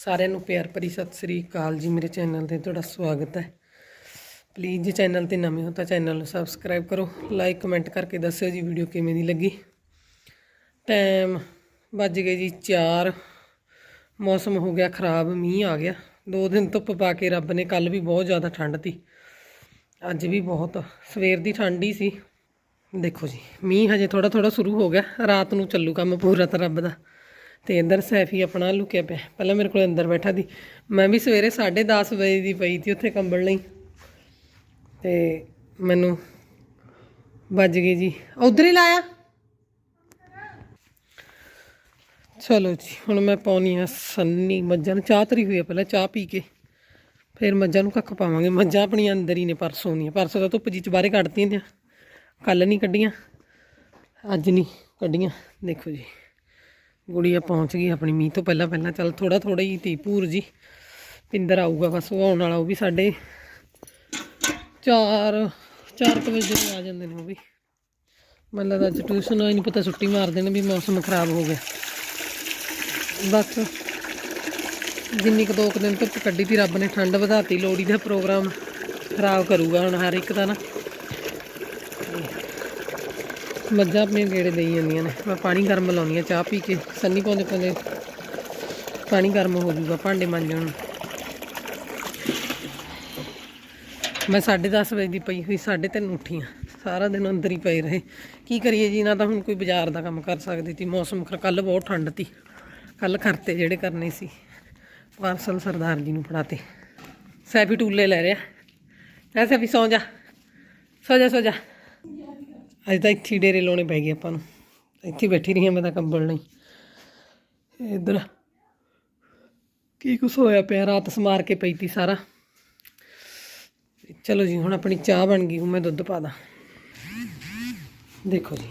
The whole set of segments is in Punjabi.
ਸਾਰਿਆਂ ਨੂੰ ਪਿਆਰ ਭਰੀ ਸਤਿ ਸ੍ਰੀ ਅਕਾਲ ਜੀ, ਮੇਰੇ ਚੈਨਲ ਤੇ ਤੁਹਾਡਾ ਸਵਾਗਤ ਹੈ। ਪਲੀਜ਼ ਜੇ ਚੈਨਲ ਤੇ ਨਵੇਂ ਹੋ ਤਾਂ ਚੈਨਲ ਨੂੰ ਸਬਸਕ੍ਰਾਈਬ ਕਰੋ ਲਾਈਕ ਕਮੈਂਟ ਕਰਕੇ ਦੱਸਿਓ ਜੀ ਵੀਡੀਓ ਕਿਵੇਂ ਦੀ ਲੱਗੀ। ਟਾਈਮ ਵੱਜ ਗਏ ਜੀ 4 ਮੌਸਮ ਹੋ ਗਿਆ ਖਰਾਬ, ਮੀਂਹ ਆ ਗਿਆ। ਦੋ ਦਿਨ ਧੁੱਪ ਪਾ ਕੇ ਰੱਬ ਨੇ ਕੱਲ ਵੀ ਬਹੁਤ ਜ਼ਿਆਦਾ ਠੰਡ ਤੀ। ਅੱਜ ਵੀ ਬਹੁਤ, ਸਵੇਰ ਦੀ ਠੰਡ ਹੀ ਸੀ। ਦੇਖੋ ਜੀ, ਮੀਂਹ ਹਜੇ ਥੋੜਾ ਥੋੜਾ ਸ਼ੁਰੂ ਹੋ ਗਿਆ, ਰਾਤ ਨੂੰ ਚੱਲੂ ਕੰਮ ਪੂਰਾ ਤਾਂ ਰੱਬ ਦਾ। ਤੇ ਇੱਧਰ ਸੈਫੀ ਆਪਣਾ ਲੁਕਿਆ ਪਿਆ। ਪਹਿਲਾਂ ਮੇਰੇ ਕੋਲ ਅੰਦਰ ਬੈਠਾ ਦੀ ਮੈਂ ਵੀ ਸਵੇਰੇ 10:30 ਵਜੇ ਦੀ ਪਈ ਸੀ ਉੱਥੇ ਕੰਬਲ ਲਈ। ਤੇ ਮੈਨੂੰ ਵੱਜ ਗਈ ਜੀ। ਉਧਰ ਹੀ ਲਾਇਆ। ਚਲੋ ਜੀ, ਹੁਣ ਮੈਂ ਪਾਉਣੀ ਆ ਸੰਨੀ ਮੱਝਾਂ ਨੂੰ। ਚਾਹ ਤਰੀ ਹੋਈ ਆ ਪਹਿਲਾਂ, ਚਾਹ ਪੀ ਕੇ। ਫਿਰ ਮੱਝਾਂ ਨੂੰ ਕੱਖ ਪਾਵਾਂਗੇ। ਮੱਝਾਂ ਆਪਣੀਆਂ ਅੰਦਰ ਹੀ ਨੇ, ਪਰਸੋਂ ਦੀਆਂ। ਪਰਸੋਂ ਤਾਂ ਧੁੱਪ ਜੀ ਚ ਬਾਹਰੇ ਕੱਢਤੀਆਂ ਦੀਆਂ। ਕੱਲ ਨਹੀਂ ਕੱਢੀਆਂ, ਅੱਜ ਨਹੀਂ ਕੱਢੀਆਂ। ਦੇਖੋ ਜੀ। ਗੁੜੀਆ ਪਹੁੰਚ ਗਈ ਆਪਣੀ ਮੀਂਹ ਤੋਂ ਪਹਿਲਾਂ ਪਹਿਲਾਂ। ਚੱਲ ਥੋੜਾ ਥੋੜਾ ਹੀ ਤੀ ਭੂਰ ਜੀ, ਪਿੰਦਰ ਆਊਗਾ ਬਸ, ਉਹ ਆਉਣ ਵਾਲਾ ਉਹ ਵੀ ਸਾਡੇ 4 4 ਵਜੇ ਨੂੰ ਆ ਜਾਂਦੇ ਨੇ ਉਹ ਵੀ। ਮੈਨੂੰ ਲੱਗਦਾ ਅੱਜ ਟਿਊਸ਼ਨ ਹੋਈ ਨਹੀਂ ਪਤਾ ਛੁੱਟੀ ਮਾਰ ਦੇਣ ਵੀ ਮੌਸਮ ਖਰਾਬ ਹੋ ਗਿਆ। ਬਸ, ਜਿੰਨੀ ਕੁ ਦੋ ਕੁ ਦਿਨ ਧੁੱਪ ਕੱਢੀ ਤੀ, ਰੱਬ ਨੇ ਠੰਡ ਵਧਾਤੀ ਲੋਹੜੀ ਦਾ ਪ੍ਰੋਗਰਾਮ ਖਰਾਬ ਕਰੂਗਾ ਹੁਣ ਹਰ ਇੱਕ ਦਾ ਨਾ। ਮੱਝਾਂ ਆਪਣੇ ਗੇੜੇ ਦੇਈ ਜਾਂਦੀਆਂ ਨੇ। ਮੈਂ ਪਾਣੀ ਗਰਮ ਲਾਉਣੀ ਆ ਚਾਹ ਪੀ ਕੇ। ਸੰਨੀ ਪਾਉਂਦੇ ਪਾਉਂਦੇ ਪਾਣੀ ਗਰਮ ਹੋ ਜਾਊਗਾ, ਭਾਂਡੇ ਮਾਂਜਣ ਨੂੰ। ਮੈਂ 10:30 ਵਜੇ ਦੀ ਪਈ ਹੋਈ 3:30 ਉੱਠੀ ਆ ਸਾਰਾ ਦਿਨ ਅੰਦਰ ਹੀ ਪਏ ਰਹੇ। ਕੀ ਕਰੀਏ ਜੀ, ਨਾ ਤਾਂ ਹੁਣ ਕੋਈ ਬਾਜ਼ਾਰ ਦਾ ਕੰਮ ਕਰ ਸਕਦੀ ਸੀ। ਮੌਸਮ ਕੱਲ ਬਹੁਤ ਠੰਡ ਤੀ ਕੱਲ ਖਰਤੇ ਜਿਹੜੇ ਕਰਨੇ ਸੀ, ਪਾਰਸਲ ਸਰਦਾਰ ਜੀ ਨੂੰ ਫੜਾਤੇ। ਸੈਫੀ ਟੂਲੇ ਲੈ ਰਿਹਾ। ਐ ਸੈਫੀ, ਸੌਂ ਜਾ। ਸੌ ਜਾ ਸੌ ਜਾ। ਅੱਜ ਤਾਂ ਇੱਥੇ ਹੀ ਡੇਰੇ ਲਾਉਣੇ ਪੈ ਗਏ ਆਪਾਂ ਨੂੰ। ਇੱਥੇ ਬੈਠੀ ਰਹੀ ਹਾਂ ਮੈਂ ਤਾਂ ਕੰਬਲ ਨਹੀਂ ਇਧਰ ਕੀ ਕੁਛ ਹੋਇਆ ਪਿਆ, ਰਾਤ ਸਮਾਰ ਕੇ ਪਈ ਤੀ ਸਾਰਾ। ਚਲੋ ਜੀ, ਹੁਣ ਆਪਣੀ ਚਾਹ ਬਣ ਗਈ, ਹੁਣ ਮੈਂ ਦੁੱਧ ਪਾ ਦਾਂ। ਦੇਖੋ ਜੀ,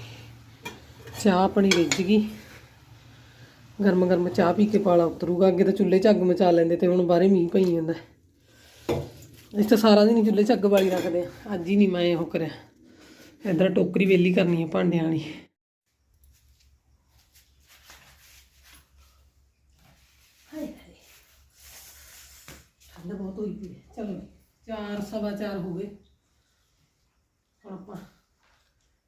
ਚਾਹ ਆਪਣੀ ਰਿੱਝ ਗਈ। ਗਰਮ ਗਰਮ ਚਾਹ ਪੀ ਕੇ ਪਾਲਾ ਉਤਰੂਗਾ। ਅੱਗੇ ਤਾਂ ਚੁੱਲ੍ਹੇ 'ਚ ਅੱਗ ਮਚਾ ਲੈਂਦੇ ਤੇ ਹੁਣ ਬਾਹਰੇ ਮੀਂਹ ਪਈ ਜਾਂਦਾ। ਇਸ ਤਾਂ ਸਾਰਾ ਦਿਨ ਚੁੱਲ੍ਹੇ 'ਚ ਅੱਗ ਬਾਲੀ ਰੱਖਦੇ ਆ ਅੱਜ ਹੀ ਨਹੀਂ ਮੈਂ ਉਹ ਕਰਿਆ। ਇਧਰ ਟੋਕਰੀ ਵੇਲੀ ਕਰਨੀ ਹੈ ਭਾਂਡਿਆਂ ਵਾਲੀ। ਹਾਏ ਹਾਏ। ਠੰਡ ਬਹੁਤ ਹੋਈ ਪਈ ਹੈ। ਚਲੋ ਚਾਰ, ਸਵਾ ਚਾਰ ਹੋ ਗਏ। ਹੁਣ ਆਪਾਂ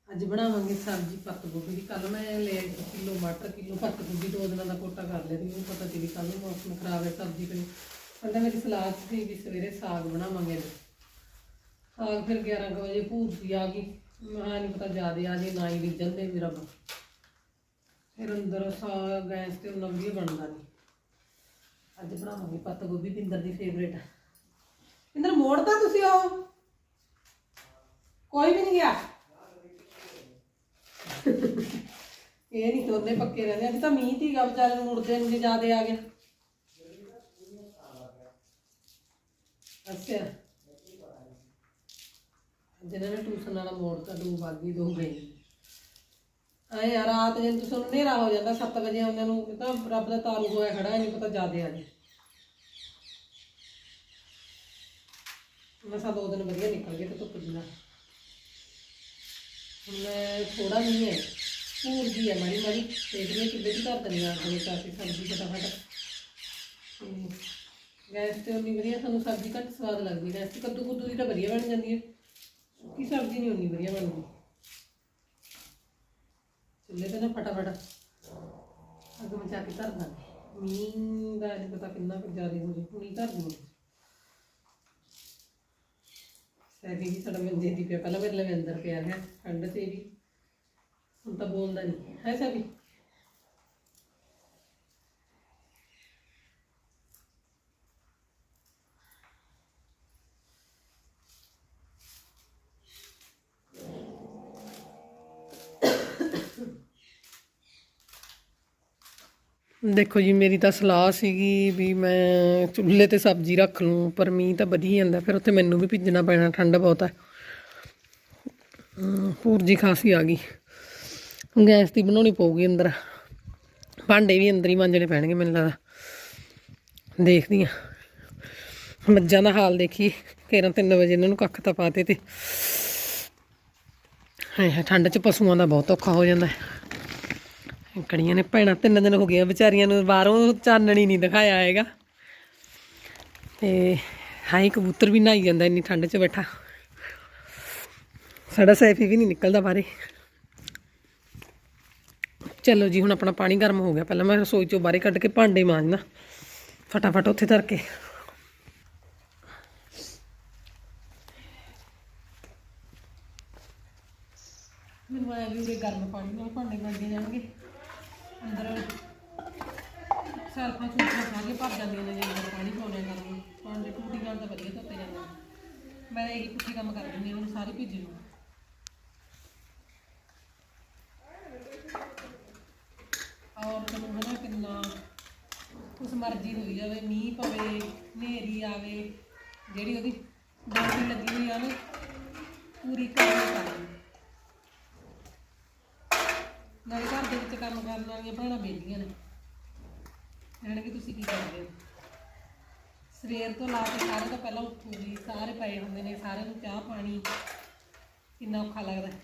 ਅੱਜ ਬਣਾਵਾਂਗੇ ਸਬਜ਼ੀ ਪੱਤ ਗੋਭੀ ਦੀ। ਕੱਲ ਮੈਂ ਲੈ ਕਿਲੋ ਮਟਰ, ਕਿਲੋ ਪੱਤ ਗੋਭੀ, ਦੋ ਦਿਨਾਂ ਦਾ ਕੋਟਾ ਕਰ ਲਿਆ ਮੈਨੂੰ ਪਤਾ ਸੀ ਵੀ ਕੱਲ ਨੂੰ ਮੌਸਮ ਖਰਾਬ ਹੈ ਸਬਜ਼ੀ ਪਈ ਕਹਿੰਦਾ ਮੇਰੀ ਸਲਾਦ ਸੀ ਵੀ ਸਵੇਰੇ ਸਾਗ ਬਣਾਵਾਂਗੇ ਸਾਗ ਫਿਰ 11 ਕੁ ਵਜੇ ਭੂਰਜੀ ਆ ਗਈ। ਮੈਂ ਨਹੀਂ ਪਤਾ ਜਿਆਦੇ ਆ ਜੇ ਨਾ ਹੀ ਰਿੱਝਣ ਦੇ ਵੀ ਰੱਬ। ਫਿਰ ਅੰਦਰ ਸਾਗ ਗੈਸ ਤੇ ਉਹਨਾਂ ਵੀ ਬਣਦਾ ਨਹੀਂ ਅੱਜ ਬਣਾਵਾਂਗੇ ਪੱਤ ਗੋਭੀ, ਪਿੰਦਰ ਦੀ ਫੇਵਰੇਟ ਪਿੰਦਰ ਮੋੜਦਾ ਤੁਸੀਂ ਉਹ? ਕੋਈ ਵੀ ਨਹੀਂ ਗਿਆ? ਇਹ ਨਹੀਂ ਦੋਨੇ ਪੱਕੇ ਰਹਿੰਦੇ, ਅੱਜ ਤਾਂ ਮੀਂਹ ਤੀਗਾ ਵਿਚਾਰੇ ਨੂੰ ਮੁੜਦੇ ਨੂੰ ਜ਼ਿਆਦੇ ਆ ਗਿਆ। ਅੱਛਾ। ਜਿਹਨਾਂ ਨੇ ਟਿਊਸ਼ਨ ਵਾਲਾ ਮੋੜ ਤਾਂ ਦੋ ਬਾਗੀ ਦੋ ਗਈ ਆਏ ਆ, ਰਾਤ ਜੇ ਤੁਸੀਂ ਹਨੇਰਾ ਹੋ ਜਾਂਦਾ 7 ਵਜੇ ਆਉਂਦੇ ਨੂੰ ਇਹ ਤਾਂ ਰੱਬ ਦਾ ਤਾਰੂ ਹੋਇਆ ਖੜਾ ਨਹੀਂ ਪਤਾ ਜ਼ਿਆਦੇ ਆ ਜੇ ਮਸਾ ਦੋ ਦਿਨ ਵਧੀਆ ਨਿਕਲ ਗਏ ਤੇ ਧੁੱਪ ਜੀ ਨਾਲ। ਮੈਂ ਥੋੜਾ ਨਹੀਂ ਹੈ ਪੂਰ ਦੀ ਹੈ ਮਾੜੀ ਮਾੜੀ, ਦੇਖ ਲਈ ਕਿੱਦੇ ਦੀ ਘਰ ਦਨੀ ਆ ਕੋਈ ਕਾਫੀ ਸਬਜ਼ੀ ਫਟਾਫਟ। ਗੈਸ ਤੇ ਉਨੀ ਵਧੀਆ, ਸਾਨੂੰ ਸਬਜ਼ੀ ਘੱਟ ਸਵਾਦ ਲੱਗਦੀ, ਗੈਸ ਤੇ ਕੱਦੂ ਕੁੱਦੂ ਦੀ ਤਾਂ ਵਧੀਆ ਬਣ ਜਾਂਦੀ ਹੈ। ਸੁੱਕੀ ਸਬਜ਼ੀ ਨਹੀਂ ਉਨੀ ਵਧੀਆ ਬਣਦੀ ਚੁੱਲ੍ਹੇ ਤੇ ਨਾ ਫਟਾਫਟ ਅੱਗ ਮਚਾ ਕੇ ਧਰ ਦਾਂਗੇ। ਮੀਂਹ ਦਾ ਨਹੀਂ ਪਤਾ ਕਿੰਨਾ ਕੁ ਜ਼ਿਆਦਾ ਹੋ ਜੇ ਹੁਣੀ ਧਰ ਦੂੰਗੀ। ਸੈਦੀ ਵੀ ਸਾਡਾ ਮੰਜੇ ਦੀ ਪਿਆ ਪਹਿਲਾਂ ਮੇਰੇ ਲਈ ਅੰਦਰ ਪਿਆ ਹੈ, ਠੰਡ ਤੇ ਵੀ। ਹੁਣ ਤਾਂ ਬੋਲਦਾ ਨਹੀਂ ਹੈ ਸੈਦੀ ਦੇਖੋ ਜੀ ਮੇਰੀ ਤਾਂ ਸਲਾਹ ਸੀਗੀ ਵੀ ਮੈਂ ਚੁੱਲ੍ਹੇ ਤੇ ਸਬਜ਼ੀ ਰੱਖ ਲੂੰ ਪਰ ਮੀਂਹ ਤਾਂ ਵਧੀ ਜਾਂਦਾ ਫਿਰ ਉੱਥੇ ਮੈਨੂੰ ਵੀ ਭਿੱਜਣਾ ਪੈਣਾ ਠੰਡ ਬਹੁਤ ਹੈ ਅਮ, ਖਾਸੀ ਆ ਗਈ। ਗੈਸ ਦੀ ਬਣਾਉਣੀ ਪਊਗੀ ਅੰਦਰ। ਭਾਂਡੇ ਵੀ ਅੰਦਰ ਹੀ ਮਾਂਜਣੇ ਪੈਣਗੇ ਮੈਨੂੰ ਲੱਗਦਾ। ਦੇਖਦੀ ਆ ਮੱਝਾਂ ਦਾ ਹਾਲ ਦੇਖੀ ਕੇਰਾਂ 3 ਵਜੇ ਇਹਨਾਂ ਨੂੰ ਕੱਖ ਤਾਂ ਪਾਤੇ ਤੇ ਹਾਏ ਠੰਡ 'ਚ ਪਸ਼ੂਆਂ ਦਾ ਬਹੁਤ ਔਖਾ ਹੋ ਜਾਂਦਾ। ਹੈ ਕੜੀਆਂ ਨੇ ਭੈਣਾਂ, ਤਿੰਨ ਦਿਨ ਹੋ ਗਏ ਆ ਵਿਚਾਰੀਆਂ ਨੂੰ, ਬਾਹਰੋਂ ਚਾਨਣੀ ਨਹੀਂ ਦਿਖਾਇਆ ਹੈਗਾ। ਤੇ ਹਾਈ ਕਬੂਤਰ ਵੀ ਨਹਾਈ ਜਾਂਦਾ, ਇੰਨੀ ਠੰਡ 'ਚ ਬੈਠਾ। ਸਾਡਾ ਸੈਫੀ ਵੀ ਨਹੀਂ ਨਿਕਲਦਾ ਬਾਹਰੇ। ਚਲੋ ਜੀ, ਹੁਣ ਆਪਣਾ ਪਾਣੀ ਗਰਮ ਹੋ ਗਿਆ। ਪਹਿਲਾਂ ਮੈਂ ਰਸੋਈ ਚੋਂ ਬਾਹਰ ਕੱਢ ਕੇ ਭਾਂਡੇ ਮਾਂਜਣਾ। ਫਟਾਫਟ ਉੱਥੇ ਧਰ ਕੇ ਮੈਨੂੰ ਆਇਆ ਵੀ ਉਹਦੇ ਗਰਮ ਪਾਣੀ ਨਾਲ ਭਾਂਡੇ ਮਾਂਜੇ ਜਾਣਗੇ। ਅੰਦਰ ਸੈਲਫਾਂ ਸੂਲਫਾਂ ਸਾਰੇ ਭਰ ਜਾਂਦੀਆਂ ਨੇ, ਜੇ ਅੰਦਰ ਪਾਣੀ ਪਾਉਣੇ ਗਰਮ। ਭਾਂਡੇ ਟੂਟੀ ਨਾਲ ਤਾਂ ਵਧੀਆ ਧੋਤੇ ਜਾਂਦੇ ਨੇ। ਮੈਂ ਇਹੀ ਪੁੱਠੇ ਕੰਮ ਕਰ ਦਿੰਦੀ ਹਾਂ ਇਹਨਾਂ ਨੂੰ ਸਾਰੇ ਭੇਜੇ ਨੂੰ ਔਰ ਤੁਹਾਨੂੰ ਹਨਾ ਕਿੰਨਾ ਉਸ ਮਰਜ਼ੀ ਹੋਈ ਜਾਵੇ, ਮੀਂਹ ਪਵੇ, ਹਨੇਰੀ ਆਵੇ, ਜਿਹੜੀ ਉਹਦੀ ਡਿਊਟੀ ਲੱਗੀ ਹੋਈ ਆ ਨਾ, ਪੂਰੀ ਕਰਨੀ ਪੈਣੀ ਨਾਲੇ ਘਰ ਦੇ ਵਿੱਚ ਕੰਮ ਕਰਨ ਵਾਲੀਆਂ ਭੈਣਾਂ ਬੇਲੀਆਂ ਨੇ। ਜਾਣੇ ਕਿ ਤੁਸੀਂ ਕੀ ਕਰਦੇ ਹੋ? ਸਵੇਰ ਤੋਂ ਲਾ ਕੇ ਸਾਰੇ ਤੋਂ ਪਹਿਲਾਂ ਉੱਠੂਗੀ ਸਾਰੇ ਪਏ ਹੁੰਦੇ ਨੇ, ਸਾਰਿਆਂ ਨੂੰ ਚਾਹ ਪਾਣੀ। ਕਿੰਨਾ ਔਖਾ ਲੱਗਦਾ। ਹੈ।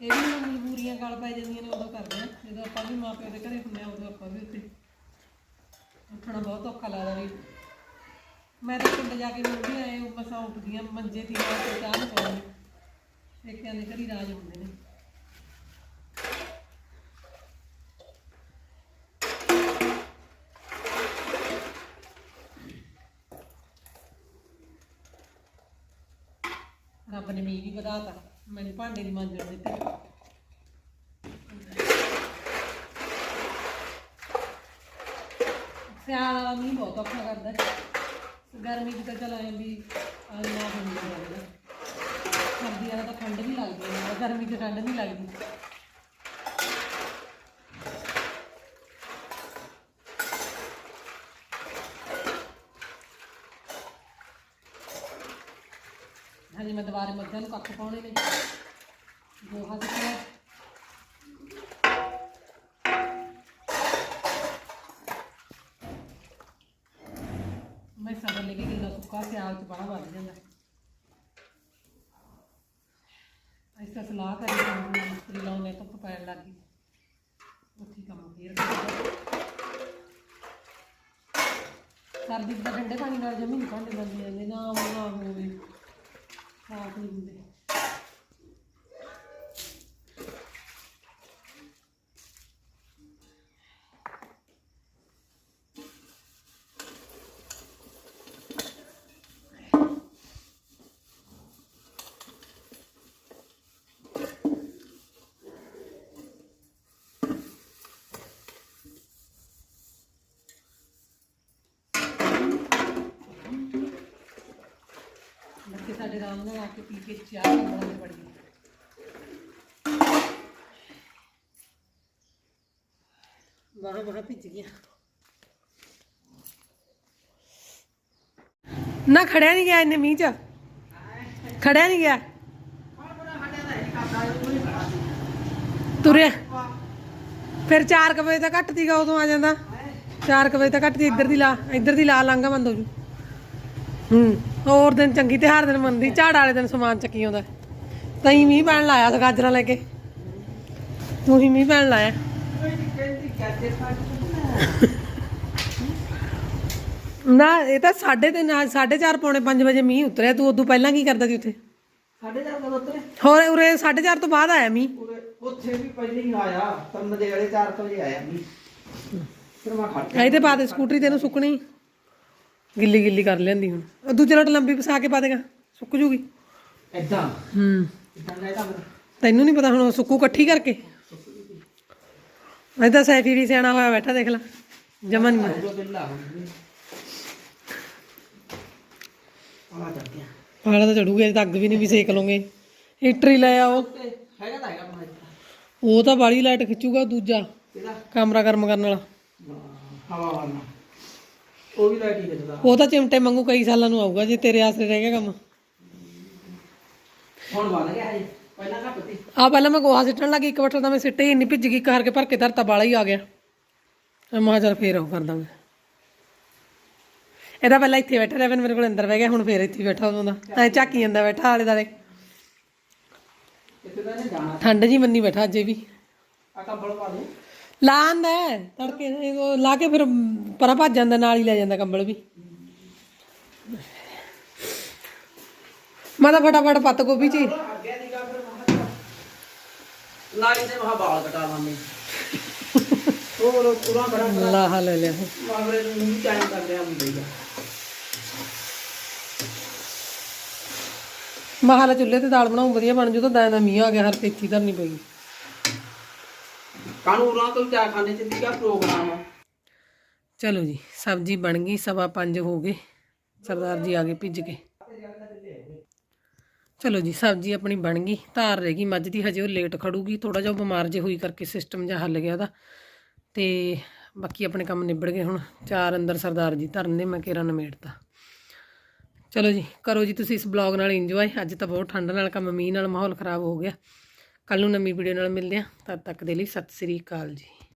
ਇਹ ਵੀ ਮਜਬੂਰੀਆਂ ਗਲ ਪੈ ਜਾਂਦੀਆਂ ਨੇ ਉਦੋਂ ਕਰਦੇ ਆ ਜਦੋਂ ਆਪਾਂ ਵੀ ਮਾਂ ਪਿਓ ਦੇ ਘਰੇ ਹੁੰਦੇ ਆ ਉਦੋਂ ਆਪਾਂ ਵੀ ਉੱਥੇ ਉੱਠਣਾ ਬਹੁਤ ਔਖਾ ਲੱਗਦਾ ਵੀ ਮੈਂ ਤਾਂ ਪਿੰਡ ਜਾ ਕੇ ਵੀ ਆਏ, ਉਹ ਮਸਾਂ ਉੱਠਦੀਆਂ, ਮੰਜੇ ਤੇ ਆ ਕੇ ਚਾਹ ਪਾਉਣੀ ਪੇਕਿਆਂ ਦੇ ਘਰੀ ਰਾਜ ਹੁੰਦੇ ਨੇ। ਰੱਬ ਨੇ ਮੀਂਹ ਵੀ ਵਧਾਤਾ, ਮੈਨੂੰ ਭਾਂਡੇ ਦੀ ਮਾਂਜਣ ਦਿੱਤੇ। ਸਿਆਲ ਵਾਲਾ ਮੀਂਹ ਬਹੁਤ ਔਖਾ ਕਰਦਾ ਗਰਮੀ ਦੀ ਤਾਂ ਚਲ ਆਏ ਵੀ ਆਉਣਾ ਹੁੰਦਾ ਹੈ ਸਰਦੀਆਂ ਦਾ ਤਾਂ ਠੰਡ ਨਹੀਂ ਲੱਗਦੀ, ਗਰਮੀ 'ਚ ਠੰਡ ਨਹੀਂ ਲੱਗਦੀ ਹਾਂਜੀ ਮੈਂ ਦੁਬਾਰੇ ਮੱਝਾਂ ਨੂੰ ਕੱਖ ਪਾਉਣੇ ਨੇ। ਗੋਹਾ ਦਿੱਤਾ ਮੈਂ ਸਾਬਣ ਲੈ ਕੇ ਕਿੰਨਾ ਸੁੱਕਾ ਸਿਆਲ ਚ ਬੜਾ ਵੱਧ ਜਾਂਦਾ। ਇਸ ਤਰ੍ਹਾਂ ਸਲਾਹ ਕਰੀ ਜਾਂਦੀ ਮਿਸਤਰੀ ਲਾਉਣੇ ਧੁੱਪ ਪੈਣ ਲੱਗ ਗਈ। ਉੱਥੇ ਕੰਮ ਫੇਰ ਸਰਦੀ 'ਚ ਠੰਡੇ ਪਾਣੀ ਨਾਲ ਜਮੀ ਨਹੀਂ ਭਾਂਡੇ ਬੰਦੇ ਨਾ ਉਹ ਹੋਵੇ। ਸਾਫ਼ ਨਹੀਂ ਹੁੰਦੇ ਬੱਚੇ ਸਾਡੇ ਆਰਾਮ ਨਾਲ ਕੇ ਪੀ ਕੇ ਚਾਹ ਬਣਾਉਣੀ ਪੜ ਬਾਹਾਂ ਬਾਹਾਂ ਭਿੱਜ ਗਿਆ ਨਾ ਖੜਿਆ ਨਹੀਂ ਗਿਆ ਇੰਨੇ ਮੀਂਹ ਚ? ਖੜਿਆ ਨਹੀਂ ਗਿਆ? ਤੁਰਿਆ। ਫਿਰ 4 ਵਜੇ ਤਾਂ ਘੱਟ ਤੀਗਾ ਉਦੋਂ ਆ ਜਾਂਦਾ। 4 ਵਜੇ ਤਾਂ ਘੱਟ ਤੀ ਇੱਧਰ ਦੀ ਲਾ, ਇੱਧਰ ਦੀ ਲਾ ਲਾਂਗਾ ਬੰਦ ਹੋ ਜੂ। ਹੂੰ। ਹੋਰ ਦਿਨ ਚੰਗੀ ਤਿਉਹਾਰ ਦਿਨ ਮੰਨਦੀ ਝਾੜ ਵਾਲੇ ਦਿਨ ਸਮਾਨ ਚੱਕੀ ਆਉਂਦਾ। ਤਈ ਮੀਂਹ ਪੈਣ ਲਾਇਆ ਸੀ ਗਾਜਰਾਂ ਲੈ ਕੇ। ਤੂੰ ਹੀ ਮੀਂਹ ਪੈਣ ਲਾਇਆ। ਨਾ ਇਹ ਤਾਂ 3:30 4:30 ਪੌਣੇ 5 ਵਜੇ ਮੀਂਹ ਉਤਰਿਆ। ਤੂੰ ਉਦੋਂ ਪਹਿਲਾਂ ਕੀ ਕਰਦਾ ਸੀ ਉੱਥੇ? ਸਾਡੇ ਚਾਰ ਕਦੋਂ ਉਤਰੇ? ਹੋਰ ਉਰੇ 4:30 ਤੋਂ ਬਾਅਦ ਆਇਆ ਮੀਂਹ। ਉਰੇ ਉੱਥੇ ਵੀ ਪਹਿਲੇ ਹੀ ਆਇਆ। ਤਿੰਨ ਦੇ ਵੇਲੇ 4 ਵਜੇ ਆਇਆ ਵੀ ਫਿਰ ਮੈਂ ਖੜ ਇਹਦੇ ਪਾ ਦੇ ਸਕੂਟਰੀ ਤੈਨੂੰ ਸੁੱਕਣੀ। ਗਿੱਲੀ ਗਿੱਲੀ ਕਰ ਲੈਂਦੀ ਹੁਣ। ਉਹ ਦੂਜੇ ਲੋਟ ਲੰਬੀ ਫਸਾ ਕੇ ਪਾ ਦੇਗਾ ਸੁੱਕ ਜੂਗੀ। ਇਦਾਂ ਹੂੰ। ਇਦਾਂ ਤੈਨੂੰ ਨਹੀਂ ਪਤਾ ਹੁਣ ਉਹ ਸੁੱਕੂ ਇਕੱਠੀ ਕਰਕੇ? ਮੈਂ ਤਾਂ ਸੈਫੀ ਵੀ ਸਿਆਣਾ ਹੋਇਆ ਬੈਠਾ ਦੇਖ ਲੈ। ਜਮਨ ਪਾਲਾ ਤਾਂ ਚੜੂਗੇ ਤਾਂ ਅੱਗ ਵੀ ਨਹੀਂ ਵੀ ਸੇਕ ਲਓਗੇ ਹੀਟਰ ਹੀ ਲੈ ਆਓ ਹੈਗਾ ਤਾਂ ਹੈਗਾ। ਉਹ ਤਾਂ ਬਾੜੀ ਲਾਈਟ ਖਿੱਚੂਗਾ ਦੂਜਾ। ਕਮਰਾ ਗਰਮ ਕਰਨ ਵਾਲਾ। ਹਵਾ ਵਾਲਾ। ਉਹ ਵੀ ਲਾਈਟ ਹੀ ਖਿੱਚਦਾ ਉਹ ਤਾਂ ਚਿਮਟੇ ਵਾਂਗੂ ਕਈ ਸਾਲਾਂ ਨੂੰ ਆਊਗਾ ਜੇ ਤੇਰੇ ਆਸਰੇ ਰਹਿ ਗਿਆ ਕੰਮ। ਹੁਣ ਵੱਧ ਗਿਆ ਜੀ ਪਹਿਲਾਂ ਘੱਟ ਸੀ। ਆ ਪਹਿਲਾਂ ਮੈਂ ਗੋਹਾ ਸਿੱਟਣ ਲੱਗੀ ਇੱਕ ਵਾਰ ਤਾਂ ਮੈਂ ਸਿੱਟੇ ਹੀ ਨਹੀਂ ਭਿੱਜ ਗਈ ਕਰਕੇ ਭਰ ਕੇ ਧਰਤਾ ਬਾਲਾ ਹੀ ਆ ਗਿਆ। ਮੈਂ ਮਾ ਚੱਲ ਫੇਰ ਉਹ ਕਰ ਦਾਂਗੇ ਇਹਦਾ ਪਹਿਲਾਂ ਇੱਥੇ ਬੈਠਾ ਰਿਹਾ ਫਿਰ ਮੇਰੇ ਕੋਲ ਅੰਦਰ ਬਹਿ ਗਿਆ ਹੁਣ ਫੇਰ ਇੱਥੇ ਬੈਠਾ ਉਦੋਂ ਦਾ। ਐ ਝਾਕੀ ਜਾਂਦਾ ਬੈਠਾ ਆਲੇ ਦਾਲੇ ਇੱਥੇ ਤਾਂ ਇਹਨੇ ਜਾਣਾ। ਠੰਡ ਜੀ ਮੰਨੀ ਬੈਠਾ ਅਜੇ ਵੀ। ਆ ਕੰਬਲ ਪਾ ਦੂੰ। ਲਾਂਦਾ ਤੜਕੇ ਉਹ ਲਾ ਕੇ ਫਿਰ ਪਰਾਂ ਭੱਜ ਜਾਂਦਾ ਨਾਲ ਹੀ ਲੈ ਜਾਂਦਾ ਕੰਬਲ ਵੀ। ਮੈਂ ਤਾਂ ਫਟਾਫਟ ਪੱਤ ਗੋਭੀ ਚ ਹੀ। ਨਾਲੀ ਤੇ ਮਹਾ ਬਾਲ ਕਟਾ ਲਾਂਗੇ ਹੋਰ ਪੂਰਾ ਬੜਾ ਲਾਹਾ ਲੈ ਲਿਆ। ਮਾਗਰੇ ਨੂੰ ਵੀ ਟਾਈਮ ਕਰ ਲਿਆ ਹੁੰਦੀ ਆ। ਮਹਾਲਾ ਚੁੱਲ੍ਹੇ ਤੇ ਦਾਲ ਬਣਾਉ ਵਧੀਆ ਬਣ ਜੂ ਤਾਂ ਦਾਇਨਾ ਮੀਂਹ ਆ ਗਿਆ ਹਰ ਤੇਥੀ ਧਰਨੀ ਪਈ। ਕਾਨੂੰਨਾਂ ਤੋਂ ਚਾਹ ਚ ਦੀਗਾ ਪ੍ਰੋਗਰਾਮ ਚਲੋ ਜੀ, ਸਬਜ਼ੀ ਬਣ ਗਈ, ਸਵਾ ਪੰਜ ਹੋ ਗਏ। ਸਰਦਾਰ ਜੀ ਆ ਗਏ ਭਿੱਜ ਕੇ। ਚਲੋ ਜੀ, ਸਬਜ਼ੀ ਆਪਣੀ ਬਣ ਗਈ, ਧਾਰ ਰਹਿ ਗਈ, ਮੱਝ ਦੀ ਹਜੇ ਉਹ ਲੇਟ ਖੜੂਗੀ ਥੋੜਾ ਜਿਹਾ ਬਿਮਾਰ ਜੇ ਹੋਈ ਕਰਕੇ ਸਿਸਟਮ ਜਿਹਾ ਹੱਲ ਗਿਆ ਉਹਦਾ। ਤੇ ਬਾਕੀ ਆਪਣੇ ਕੰਮ ਨਿਬੜ ਗਏ ਹੁਣ, ਚਾਰ ਅੰਦਰ ਸਰਦਾਰ ਜੀ ਧਰਨ ਦੇ, ਮੈਂ ਕੇਰਾ ਨਮੇੜਤਾ। ਚਲੋ ਜੀ, ਕਰੋ ਜੀ, ਤੁਸੀਂ ਇਸ ਬਲੌਗ ਨਾਲ ਇੰਜੋਏ ਅੱਜ ਤਾਂ ਬਹੁਤ ਠੰਡ ਨਾਲ ਕੰਮ, ਮੀਂਹ ਨਾਲ ਮਾਹੌਲ ਖਰਾਬ ਹੋ ਗਿਆ। ਕੱਲ ਨੂੰ ਨਵੀਂ ਵੀਡੀਓ ਨਾਲ ਮਿਲਦੇ ਆ ਤਦ ਤੱਕ ਦੇ ਲਈ ਸਤਿ ਸ੍ਰੀ ਅਕਾਲ ਜੀ।